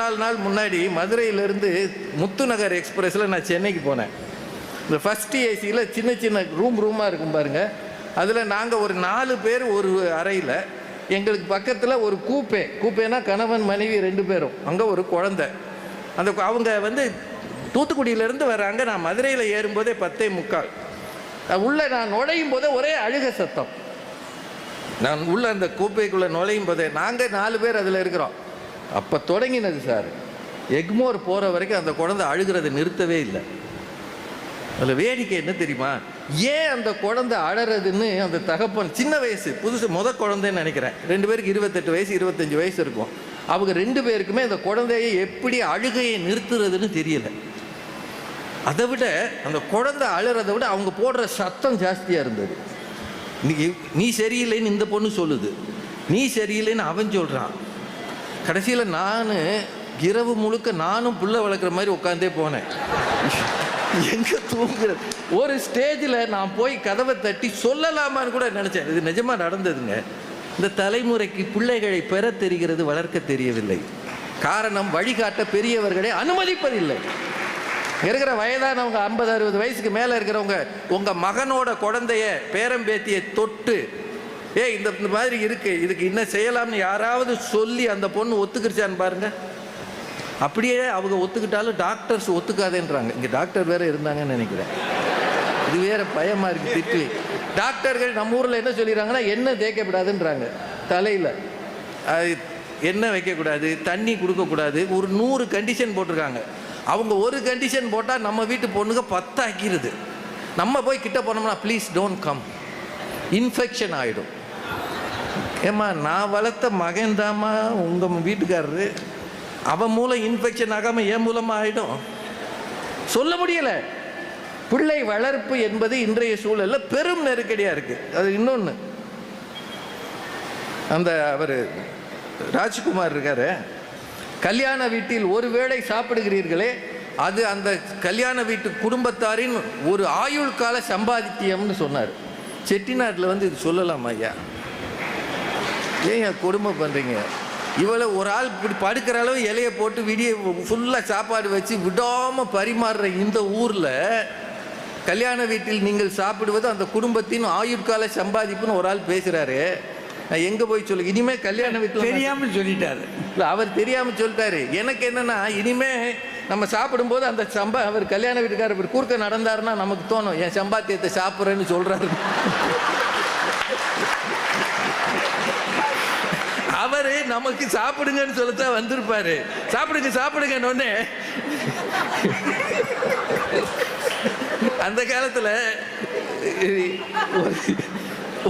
நாலு நாள் முன்னாடி மதுரையிலேருந்து முத்துநகர் எக்ஸ்பிரஸில் நான் சென்னைக்கு போனேன். இந்த ஃபஸ்ட்டு ஏசியில் சின்ன சின்ன ரூம் ரூமாக இருக்கும் பாருங்கள் அதில் நாங்கள் ஒரு நாலு பேர் ஒரு அறையில் எங்களுக்கு பக்கத்தில் ஒரு கூப்பே. கூப்பேனா கணவன் மனைவி ரெண்டு பேரும். அங்கே ஒரு குழந்தை. அந்த அவங்க வந்து தூத்துக்குடியிலேருந்து வர்றாங்க நான் மதுரையில் ஏறும்போதே பத்தே முக்கால். உள்ளே நான் நுழையும் போதே ஒரே அழுக சத்தம். நான் உள்ள அந்த கூப்பைக்குள்ளே நுழையும் போதே நாங்கள் நாலு பேர் அதில் இருக்கிறோம். அப்போ தொடங்கினது சார். எக்மோர் போகிற வரைக்கும் அந்த குழந்தை அழுகிறதை நிறுத்தவே இல்லை. அதில் வேடிக்கை என்ன தெரியுமா? ஏன் அந்த குழந்தை அழறதுன்னு அந்த தகப்பன் சின்ன வயசு புதுசு முத குழந்தைன்னு நினைக்கிறேன். ரெண்டு பேருக்கு இருபத்தெட்டு வயசு இருபத்தஞ்சி வயசு இருக்கும். அவங்க ரெண்டு பேருக்குமே அந்த குழந்தையை எப்படி அழுகையை நிறுத்துறதுன்னு தெரியல. அதை விட அந்த குழந்தை அழுறதை விட அவங்க போடுற சத்தம் ஜாஸ்தியாக இருந்தது. நீ நீ சரியில்லைன்னு இந்த பொண்ணு சொல்லுது. நீ சரியில்லைன்னு அவன் சொல்கிறான் கடைசியில் நான் இரவு முழுக்க நானும் புள்ள வளர்க்குற மாதிரி உட்காந்தே போனேன். எங்கே தூங்குறது ஒரு ஸ்டேஜில் நான் போய் கதவை தட்டி சொல்லலாமான்னு கூட நினச்சேன். இது நிஜமாக நடந்ததுங்க. இந்த தலைமுறைக்கு பிள்ளைகளை பெற தெரிகிறது வளர்க்க தெரியவில்லை. காரணம் வழிகாட்ட பெரியவர்களை அனுமதிப்பதில்லை. இருக்கிற வயதானவங்க ஐம்பது அறுபது வயசுக்கு மேலே இருக்கிறவங்க உங்கள் மகனோட குழந்தைய பேரம்பேத்தியை தொட்டு ஏய் இந்த இந்த மாதிரி இருக்கு. இதுக்கு என்ன செய்யலாம்னு யாராவது சொல்லி அந்த பொண்ணு ஒத்துக்கிருச்சான்னு பாருங்க. அப்படியே அவங்க ஒத்துக்கிட்டாலும் டாக்டர்ஸ் ஒத்துக்காதேன்றாங்க. இங்கே டாக்டர் வேற இருந்தாங்கன்னு நினைக்கிறேன். இது வேற பயமா இருக்கு திட்டு. டாக்டர்கள் நம்ம ஊரில் என்ன சொல்லிடுறாங்கன்னா எண்ணெய் தேய்க்கப்படாதுன்றாங்க. தலையில். அது எண்ணெய் வைக்கக்கூடாது? தண்ணி கொடுக்கக்கூடாது. ஒரு நூறு கண்டிஷன் போட்டிருக்காங்க. அவங்க ஒரு கண்டிஷன் போட்டால் நம்ம வீட்டு பொண்ணுங்க பத்தாக்கிடுது நம்ம போய் கிட்ட போனோம்னா ப்ளீஸ் டோன்ட் கம் இன்ஃபெக்ஷன் ஆகிடும் ஏம்மா நான் வளர்த்த மகன் தாம்மா உங்கள் வீட்டுக்காரரு. அவன் மூலம் இன்ஃபெக்ஷன் ஆகாமல் என் மூலமாக ஆகிடும் சொல்ல முடியலை. பிள்ளை வளர்ப்பு என்பது இன்றைய சூழலில் பெரும் நெருக்கடியாக இருக்குது அது இன்னொன்று அந்த அவர் ராஜ்குமார் இருக்கார். கல்யாண வீட்டில் ஒருவேளை சாப்பிடுகிறீர்களே அது அந்த கல்யாண வீட்டு குடும்பத்தாரின் ஒரு ஆயுள் கால சம்பாதித்தியம்னு சொன்னார். செட்டிநாட்டில் வந்து இது சொல்லலாம் ஐயா. ஏன் ஏன் கொடுமை பண்ணுறீங்க இவ்வளோ ஒரு ஆள் இப்படி படுக்கிற அளவு இலையை போட்டு விடிய ஃபுல்லாக சாப்பாடு வச்சு விடாமல் பரிமாறுற இந்த ஊரில் கல்யாண வீட்டில் நீங்கள் சாப்பிடுவது அந்த குடும்பத்தின் ஆயுட்கால சம்பாதிப்புன்னு ஒரு ஆள் பேசுகிறாரு நான் எங்கே போய் சொல்லு? இனிமேல் கல்யாண வீட்டில் தெரியாமல் சொல்லிட்டாரு. இல்ல, அவர் தெரியாமல் சொல்லிட்டாரு. எனக்கு என்னன்னா இனிமே நம்ம சாப்பிடும்போது அந்த சம்பா அவர் கல்யாண வீட்டுக்காரர் இப்படி கூர்க்க நடந்தாருன்னா நமக்கு தோணும் என் சம்பாத்தியத்தை சாப்பிட்றேன்னு சொல்றாரு. அவரு நமக்கு சாப்பிடுங்கன்னு சொல்லத்தான் வந்திருப்பாரு. சாப்பிடுங்க சாப்பிடுங்கன்னு உடனே அந்த காலத்துல ஒரு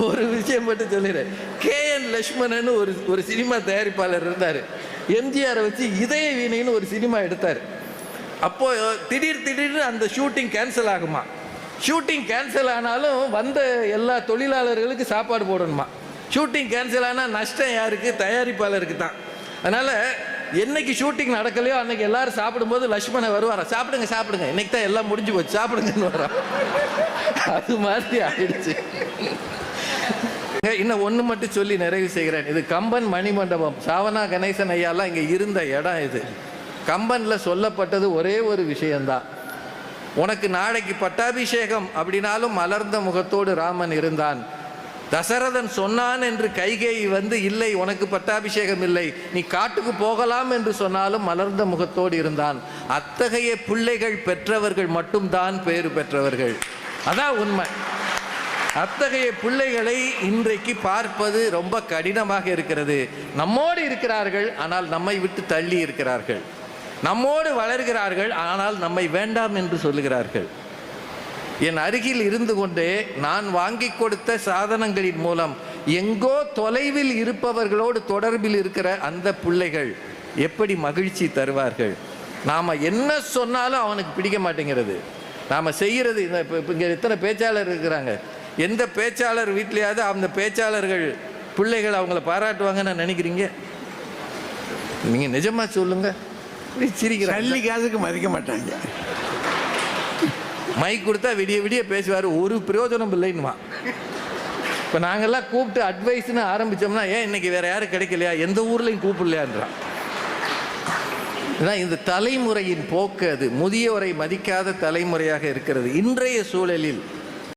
ஒரு விஷயம் மட்டும் சொல்லிடுறேன். கே என் லட்சுமணன் ஒரு ஒரு சினிமா தயாரிப்பாளர் இருந்தார். எம்ஜிஆரை வச்சு இதய வீணைன்னு ஒரு சினிமா எடுத்தார். அப்போ திடீர் திடீர்னு அந்த ஷூட்டிங் கேன்சல் ஆகுமா? ஷூட்டிங் கேன்சல் ஆனாலும் வந்த எல்லா தொழிலாளர்களுக்கு சாப்பாடு போடணுமா? ஷூட்டிங் கேன்சல் ஆனால் நஷ்டம் யாருக்கு? தயாரிப்பாளருக்கு தான். அதனால் என்னைக்கு ஷூட்டிங் நடக்கலையோ அன்னைக்கு எல்லாரும் சாப்பிடும்போது லட்சுமணன் வருவாரா? சாப்பிடுங்க சாப்பிடுங்க. இன்னைக்கு தான் எல்லாம் முடிஞ்சு போச்சு. சாப்பிடுங்கன்னு வரான் அது மாதிரி ஆயிடுச்சு. இன்னும் ஒன்று மட்டும் சொல்லி நிறைவு செய்கிறேன். இது கம்பன் மணிமண்டபம். சாவனா கணேசன் ஐயாலாம் இங்கே இருந்த இடம் இது. கம்பனில் சொல்லப்பட்டது ஒரே ஒரு விஷயம்தான். உனக்கு நாளைக்கு பட்டாபிஷேகம் அப்படின்னாலும் மலர்ந்த முகத்தோடு ராமன் இருந்தான். தசரதன் சொன்னான் என்று கைகேயி வந்து இல்லை உனக்கு பட்டாபிஷேகம் இல்லை. நீ காட்டுக்கு போகலாம் என்று சொன்னாலும் மலர்ந்த முகத்தோடு இருந்தான். அத்தகைய பிள்ளைகள் பெற்றவர்கள் மட்டும்தான் பேறு பெற்றவர்கள். அதான் உண்மை. அத்தகைய பிள்ளைகளை இன்றைக்கு பார்ப்பது ரொம்ப கடினமாக இருக்கிறது. நம்மோடு இருக்கிறார்கள் ஆனால் நம்மை விட்டு தள்ளி இருக்கிறார்கள். நம்மோடு வளர்கிறார்கள் ஆனால் நம்மை வேண்டாம் என்று சொல்லுகிறார்கள். என் அருகில் இருந்து கொண்டே நான் வாங்கி கொடுத்த சாதனங்களின் மூலம் எங்கோ தொலைவில் இருப்பவர்களோடு தொடர்பில் இருக்கிற அந்த பிள்ளைகள் எப்படி மகிழ்ச்சி தருவார்கள்? நாம் என்ன சொன்னாலும் அவனுக்கு பிடிக்க மாட்டேங்கிறது. நாம் செய்கிறது இந்த இப்போ இங்கே எத்தனை பேச்சாளர் இருக்கிறாங்க? எந்த பேச்சாளர் வீட்லையாவது அந்த பேச்சாளர்கள் பிள்ளைகள் அவங்கள பாராட்டுவாங்கன்னு நினைக்கிறீங்க? நீங்கள் நிஜமாக சொல்லுங்கள் இப்படி சிரிக்கிறாங்க. சல்லி காசுக்கு மதிக்க மாட்டாங்க. மைக் கொடுத்தா விடிய விடிய பேசுவார். ஒரு பிரயோஜனம் இல்லைன்னுமா இப்போ நாங்கெல்லாம் கூப்பிட்டு அட்வைஸ்னு ஆரம்பித்தோம்னா ஏன் இன்னைக்கு வேற யாரும் கிடைக்கலையா? எந்த ஊர்லையும் கூப்பிடலையான்றான். ஏன்னா இந்த தலைமுறையின் போக்கு அது. முதியோரை மதிக்காத தலைமுறையாக இருக்கிறது. இன்றைய சூழலில்